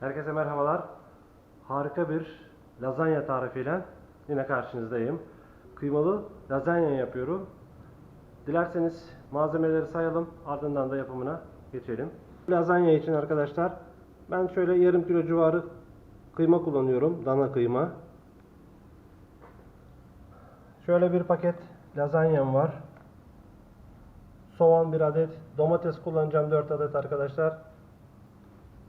Herkese merhabalar. Harika bir lazanya tarifiyle yine karşınızdayım. Kıymalı lazanya yapıyorum. Dilerseniz malzemeleri sayalım, ardından da yapımına geçelim. Lazanya için arkadaşlar ben şöyle yarım kilo civarı kıyma kullanıyorum, dana kıyma. Şöyle bir paket lazanyam var. Soğan bir adet, domates kullanacağım 4 adet arkadaşlar.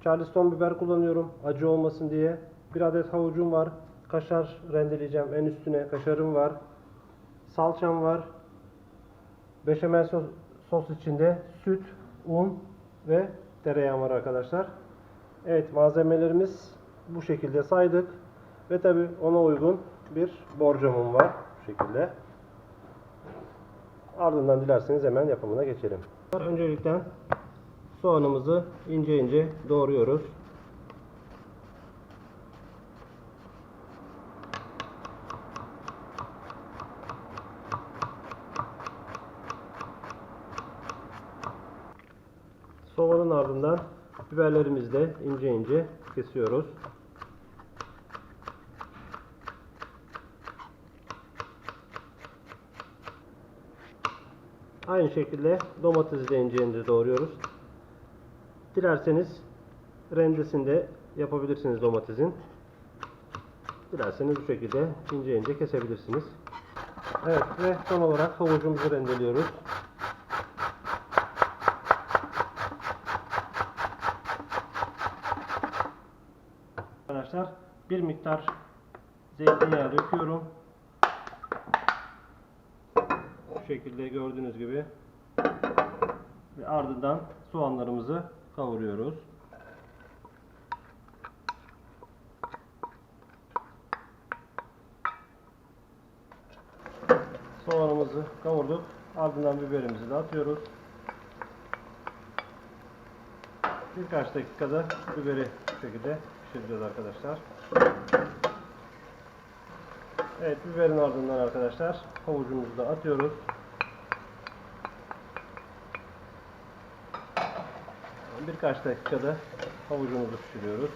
Charleston biber kullanıyorum acı olmasın diye. Bir adet havucum var. Kaşar rendeleyeceğim en üstüne. Kaşarım var. Salçam var. Beşamel sos, sos içinde süt, un ve tereyağım var arkadaşlar. Evet malzemelerimiz bu şekilde saydık. Ve tabi ona uygun bir borcamım var. Bu şekilde. Ardından dilerseniz hemen yapımına geçelim. Öncelikle soğanımızı ince ince doğruyoruz. Soğanın ardından biberlerimizi de ince ince kesiyoruz. Aynı şekilde domatesi de ince ince doğruyoruz. Dilerseniz rendesinde yapabilirsiniz domatesin. Dilerseniz bu şekilde ince ince kesebilirsiniz. Evet ve son olarak havucumuzu rendeliyoruz. Arkadaşlar bir miktar zeytinyağı döküyorum. Bu şekilde gördüğünüz gibi ve ardından soğanlarımızı kavuruyoruz. Soğanımızı kavurduk. Ardından biberimizi de atıyoruz. Birkaç dakikada biberi bu şekilde pişireceğiz arkadaşlar. Evet biberin ardından arkadaşlar havucumuzu da atıyoruz. Birkaç dakikada havucumuzu pişiriyoruz.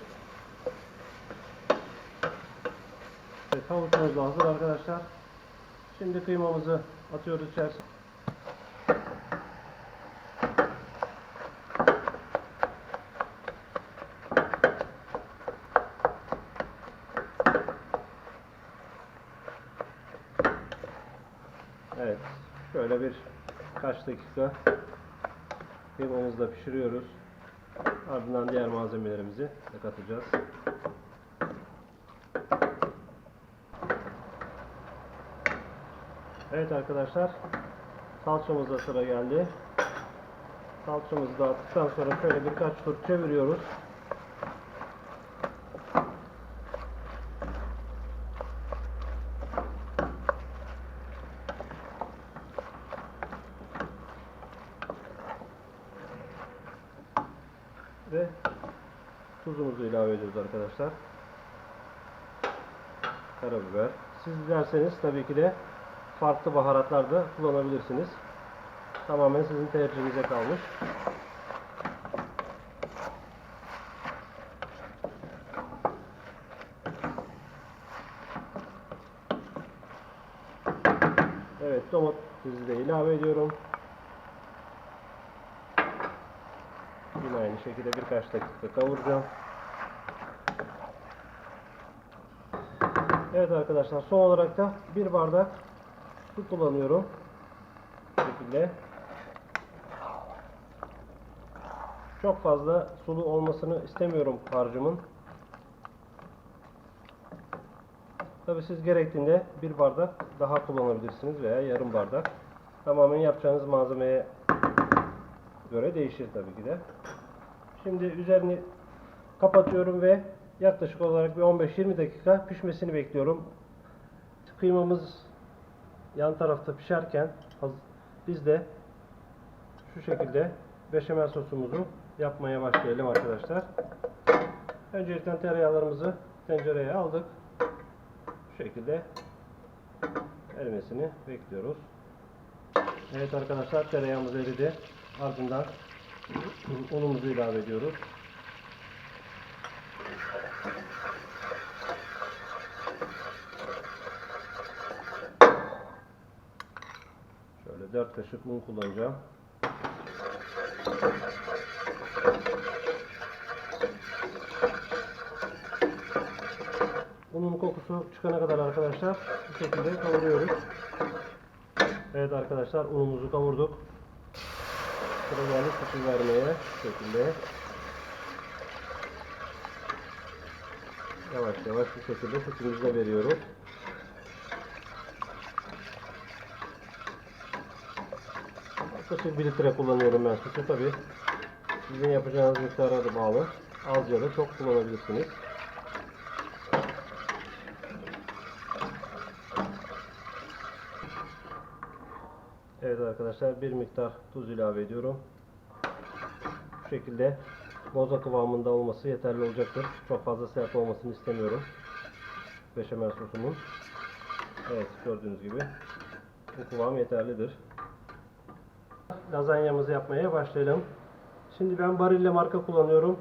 Evet havucumuz da hazır arkadaşlar. Şimdi kıymamızı atıyoruz içerisine. Evet. Şöyle bir kaç dakika kıymamızı da pişiriyoruz. Ardından diğer malzemelerimizi de katacağız. Evet arkadaşlar. Salçamıza sıra geldi. Salçamızı da attıktan sonra şöyle birkaç tur çeviriyoruz. Ve tuzumuzu ilave ediyoruz arkadaşlar. Karabiber. Siz dilerseniz tabii ki de farklı baharatlar da kullanabilirsiniz. Tamamen sizin tercihinize kalmış. Evet domatesi de ilave ediyorum. Yine aynı şekilde birkaç dakika kavuracağım. Evet arkadaşlar son olarak da bir bardak su kullanıyorum. Bu şekilde. Çok fazla sulu olmasını istemiyorum harcımın. Tabi siz gerektiğinde bir bardak daha kullanabilirsiniz veya yarım bardak. Tamamen yapacağınız malzemeye göre değişir tabii ki de. Şimdi üzerini kapatıyorum ve yaklaşık olarak bir 15-20 dakika pişmesini bekliyorum. Kıymamız yan tarafta pişerken biz de şu şekilde beşamel sosumuzu yapmaya başlayalım arkadaşlar. Öncelikle tereyağlarımızı tencereye aldık. Şu şekilde erimesini bekliyoruz. Evet arkadaşlar tereyağımız eridi. Ardından unumuzu ilave ediyoruz. Şöyle 4 kaşık un kullanacağım. Unun kokusu çıkana kadar arkadaşlar bu şekilde kavuruyoruz. Evet arkadaşlar unumuzu kavurduk. Sıra geldi sütü vermeye bu şekilde. Yavaş yavaş bu şekilde sütümüzü de veriyoruz. Yaklaşık 1 litre kullanıyorum ben sütü tabi. Sizin yapacağınız miktara da bağlı. Az ya da çok kullanabilirsiniz. Evet arkadaşlar bir miktar tuz ilave ediyorum. Bu şekilde boza kıvamında olması yeterli olacaktır. Çok fazla sert olmasını istemiyorum. Beşamel sosumun. Evet gördüğünüz gibi bu kıvam yeterlidir. Lazanyamızı yapmaya başlayalım. Şimdi ben Barilla marka kullanıyorum.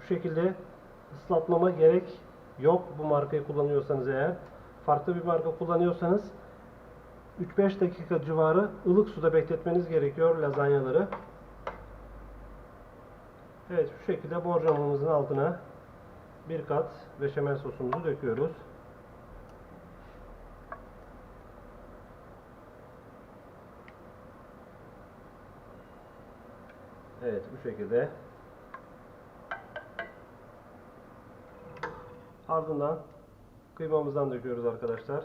Bu şekilde ıslatmama gerek yok bu markayı kullanıyorsanız eğer. Farklı bir marka kullanıyorsanız 3-5 dakika civarı ılık suda bekletmeniz gerekiyor lazanyaları. Evet şu şekilde borcamımızın altına bir kat beşamel sosumuzu döküyoruz. Evet bu şekilde. Ardından kıymamızdan döküyoruz arkadaşlar.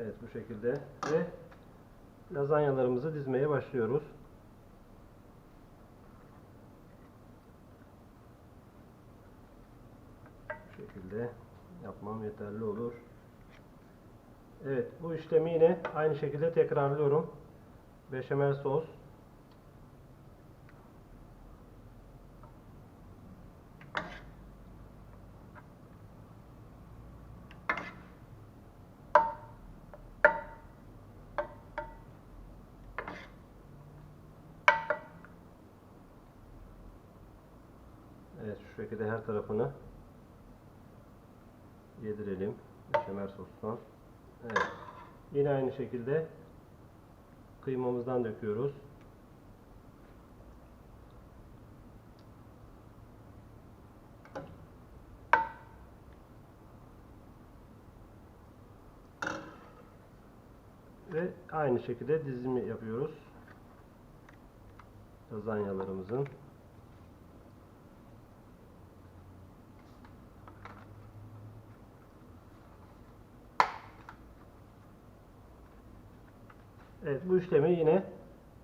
Evet bu şekilde ve lazanyalarımızı dizmeye başlıyoruz. Bu şekilde yapmam yeterli olur. Evet bu işlemi yine aynı şekilde tekrarlıyorum. Beşamel sos. Evet şu şekilde her tarafını yedirelim. Beşamel sostan. Evet. Yine aynı şekilde kıymamızdan döküyoruz. Ve aynı şekilde dizimi yapıyoruz. Lazanyalarımızın. Evet bu işlemi yine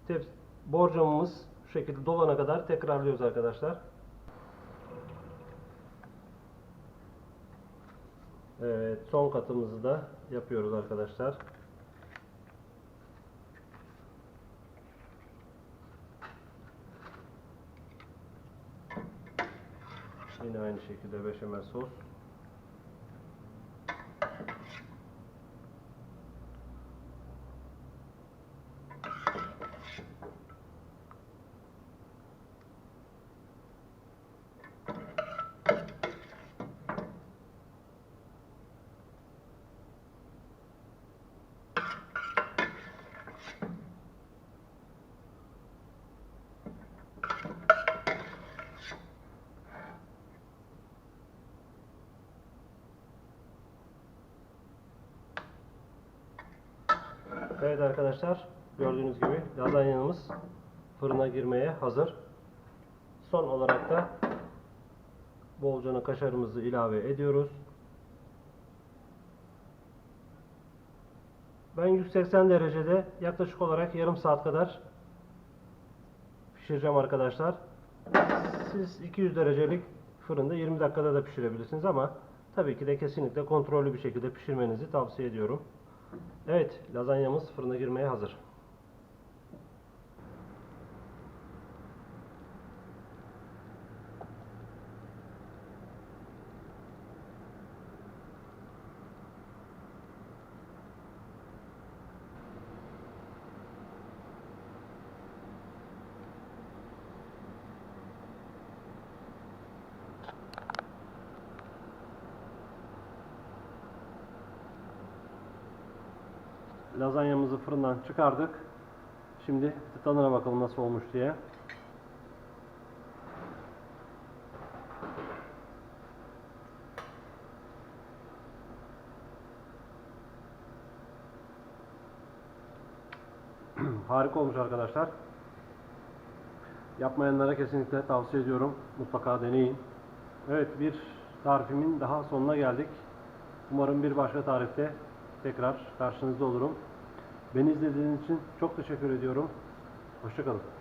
teps borcamımız şu şekilde dolana kadar tekrarlıyoruz arkadaşlar. Evet son katımızı da yapıyoruz arkadaşlar. Yine aynı şekilde beşamel sos. Evet arkadaşlar gördüğünüz gibi lazanyamız fırına girmeye hazır. Son olarak da bolcana kaşarımızı ilave ediyoruz. Ben 180 derecede yaklaşık olarak yarım saat kadar pişireceğim arkadaşlar. Siz 200 derecelik fırında 20 dakikada da pişirebilirsiniz ama tabii ki de kesinlikle kontrollü bir şekilde pişirmenizi tavsiye ediyorum. Evet, lazanyamız fırına girmeye hazır. Lazanyamızı fırından çıkardık. Şimdi tadına bakalım nasıl olmuş diye. Harika olmuş arkadaşlar. Yapmayanlara kesinlikle tavsiye ediyorum. Mutlaka deneyin. Evet bir tarifimin daha sonuna geldik. Umarım bir başka tarifte tekrar karşınızda olurum. Beni izlediğiniz için çok teşekkür ediyorum. Hoşçakalın.